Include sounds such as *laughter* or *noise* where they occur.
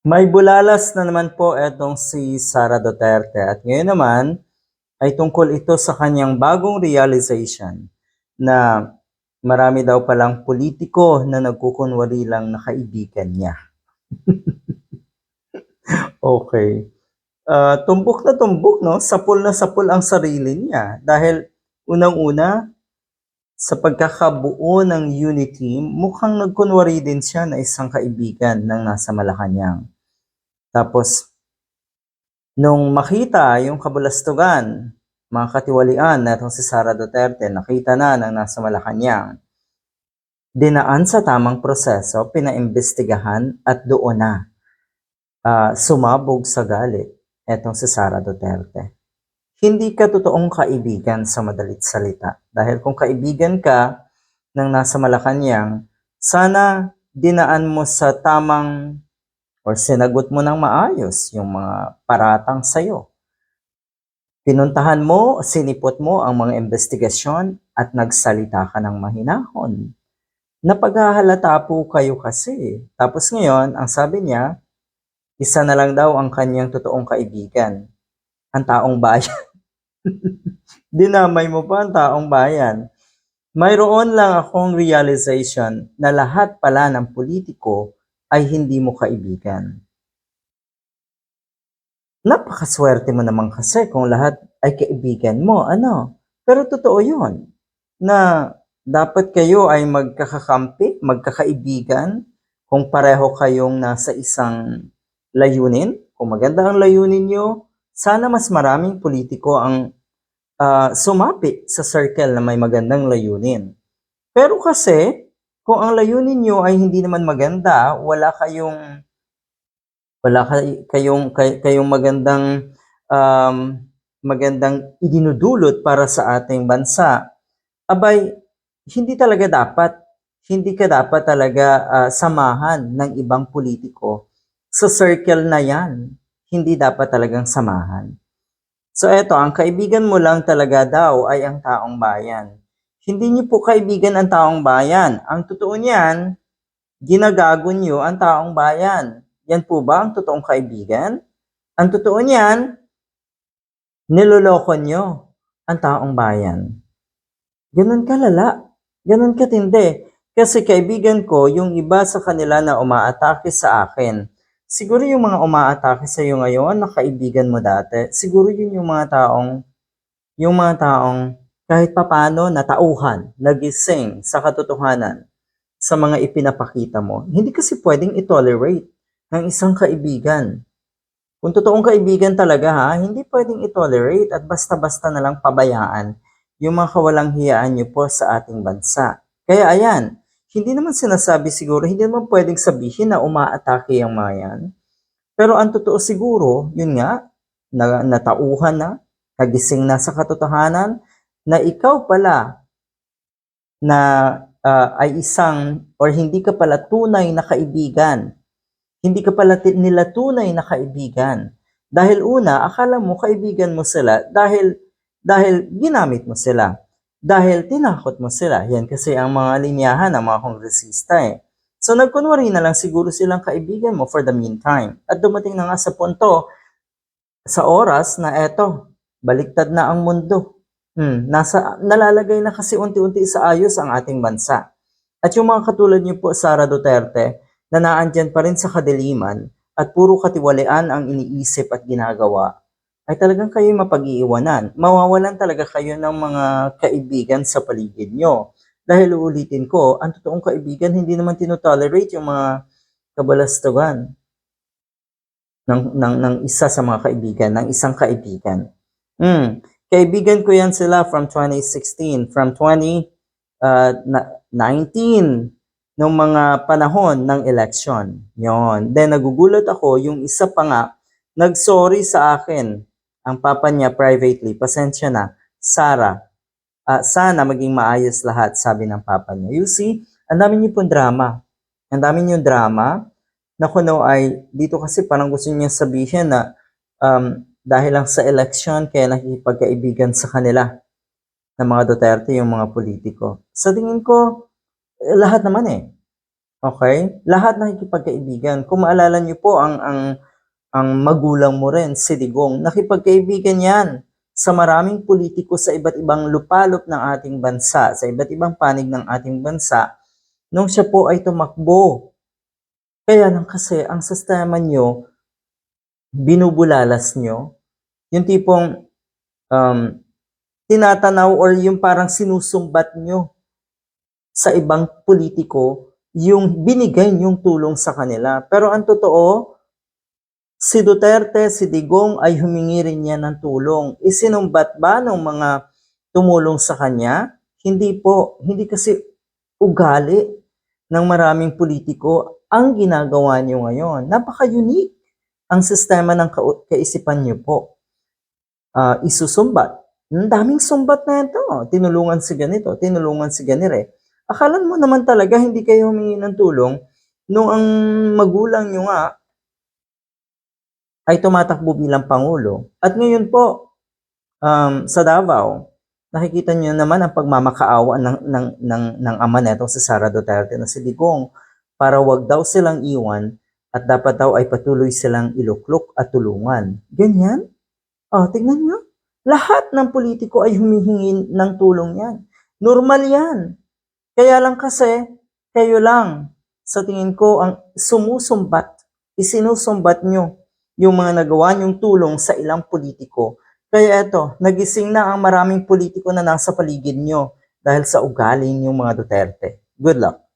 May bulalas na naman po etong si Sara Duterte at ngayon naman ay tungkol ito sa kanyang bagong realization na marami daw palang politiko na nagkukunwari lang na kaibigan niya. *laughs* okay. Ah, tumbok na tumbok, no? Sapul na sapul ang sarili niya dahil unang-una sa pagkakabuo ng unity, mukhang nagkunwari din siya na isang kaibigan ng nasa Malacanang. Tapos, nung makita yung kabulastugan, mga katiwalian na itong si Sara Duterte, nakita na ng nasa Malacanang, dinaan sa tamang proseso, pinaimbestigahan at doon na ah, sumabog sa galit etong si Sara Duterte. Hindi ka totoong kaibigan sa madalit salita. Dahil kung kaibigan ka ng nasa Malacanang, sana dinaan mo sa tamang or sinagot mo ng maayos yung mga paratang sa'yo. Pinuntahan mo, sinipot mo ang mga investigasyon at nagsalita ka ng mahinahon. Napaghahalata po kayo kasi. Tapos ngayon, ang sabi niya, isa na lang daw ang kanyang totoong kaibigan, ang taong bayan. *laughs* Dinamay mo pa ang taong bayan. Mayroon lang akong realization na lahat pala ng politiko ay hindi mo kaibigan. Napakaswerte mo naman kasi kung lahat ay kaibigan mo, ano? Pero totoo yun, na dapat kayo ay magkakakampi, magkakaibigan, kung pareho kayong nasa isang layunin, kung maganda ang layunin nyo, sana mas maraming politiko ang ah, sumapi sa circle na may magandang layunin. Pero kasi, kung ang layunin nyo ay hindi naman maganda, wala kayong wala kay, kayong kay, kayong magandang um, magandang idinudulot para sa ating bansa. Abay, hindi talaga dapat hindi ka dapat talaga ah, samahan ng ibang politiko sa circle na yan. Hindi dapat talagang samahan. So eto, ang kaibigan mo lang talaga daw ay ang taong bayan. Hindi niyo po kaibigan ang taong bayan. Ang totoo niyan, ginagago niyo ang taong bayan. Yan po ba ang totoong kaibigan? Ang totoo niyan, niloloko niyo ang taong bayan. Ganun kalala. Ganun katindi. Kasi kaibigan ko, yung iba sa kanila na umaatake sa akin, siguro yung mga umaatake sa iyo ngayon na kaibigan mo dati, siguro yun yung mga taong, yung mga taong kahit papano natauhan, nagising sa katotohanan sa mga ipinapakita mo. Hindi kasi pwedeng itolerate ng isang kaibigan. Kung totoong kaibigan talaga ha, hindi pwedeng itolerate at basta-basta na lang pabayaan yung mga kawalang hiyaan niyo po sa ating bansa. Kaya ayan, hindi naman sinasabi siguro, hindi naman pwedeng sabihin na umaatake yung mga yan. Pero ang totoo siguro, yun nga, na, natauhan na, nagising na sa katotohanan, na ikaw pala na ah, ay isang or hindi ka pala tunay na kaibigan. Hindi ka pala nila tunay na kaibigan. Dahil una, akala mo kaibigan mo sila dahil dahil ginamit mo sila. Dahil tinakot mo sila. Yan kasi ang mga linyahan ng mga kongresista eh. So nagkunwari na lang siguro silang kaibigan mo for the meantime. At dumating na nga sa punto, sa oras na eto, baliktad na ang mundo. Hmm, nasa, nalalagay na kasi unti-unti sa ayos ang ating bansa. At yung mga katulad niyo po, Sara Duterte, na naandyan pa rin sa kadiliman at puro katiwalian ang iniisip at ginagawa, ay talagang kayo mapag-iiwanan. Mawawalan talaga kayo ng mga kaibigan sa paligid nyo. Dahil uulitin ko, ang totoong kaibigan hindi naman tinotolerate yung mga kabalastugan ng, ng, ng isa sa mga kaibigan, ng isang kaibigan. Mm. Kaibigan ko yan sila from 2016, from 2019, nung mga panahon ng election. Yon. Then nagugulat ako, yung isa pa nga, nag-sorry sa akin, ang papa niya privately, pasensya na, Sarah, ah, sana maging maayos lahat, sabi ng papa niya. You see, ang dami niyo pong drama. Ang dami niyo drama, na kuno ay, dito kasi parang gusto niya sabihin na, um, dahil lang sa election, kaya nakikipagkaibigan sa kanila ng mga Duterte, yung mga politiko. Sa tingin ko, eh, lahat naman eh. Okay? Lahat nakikipagkaibigan. Kung maalala niyo po ang ang ang magulang mo rin, si Digong, nakipagkaibigan yan sa maraming politiko sa iba't ibang lupalop ng ating bansa, sa iba't ibang panig ng ating bansa, nung siya po ay tumakbo. Kaya lang kasi ang sistema nyo, binubulalas nyo, yung tipong um, tinatanaw or yung parang sinusumbat nyo sa ibang politiko yung binigay yung tulong sa kanila. Pero ang totoo, si Duterte, si Digong ay humingi rin niya ng tulong. Isinumbat ba ng mga tumulong sa kanya? Hindi po. Hindi kasi ugali ng maraming politiko ang ginagawa niyo ngayon. Napaka-unique ang sistema ng ka- kaisipan niyo po. Ah, isusumbat. Ang daming sumbat na ito. Tinulungan si ganito, tinulungan si ganire. Akala mo naman talaga hindi kayo humingi ng tulong nung ang magulang nyo nga ay tumatakbo bilang Pangulo. At ngayon po, um, sa Davao, nakikita niyo naman ang pagmamakaawa ng, ng, ng, ng ama neto si Sara Duterte na si Digong para wag daw silang iwan at dapat daw ay patuloy silang iluklok at tulungan. Ganyan? Oh, tingnan nyo. Lahat ng politiko ay humihingi ng tulong yan. Normal yan. Kaya lang kasi, kayo lang, sa tingin ko, ang sumusumbat, isinusumbat nyo yung mga nagawa nyong tulong sa ilang politiko. Kaya eto, nagising na ang maraming politiko na nasa paligid nyo dahil sa ugali yung mga Duterte. Good luck.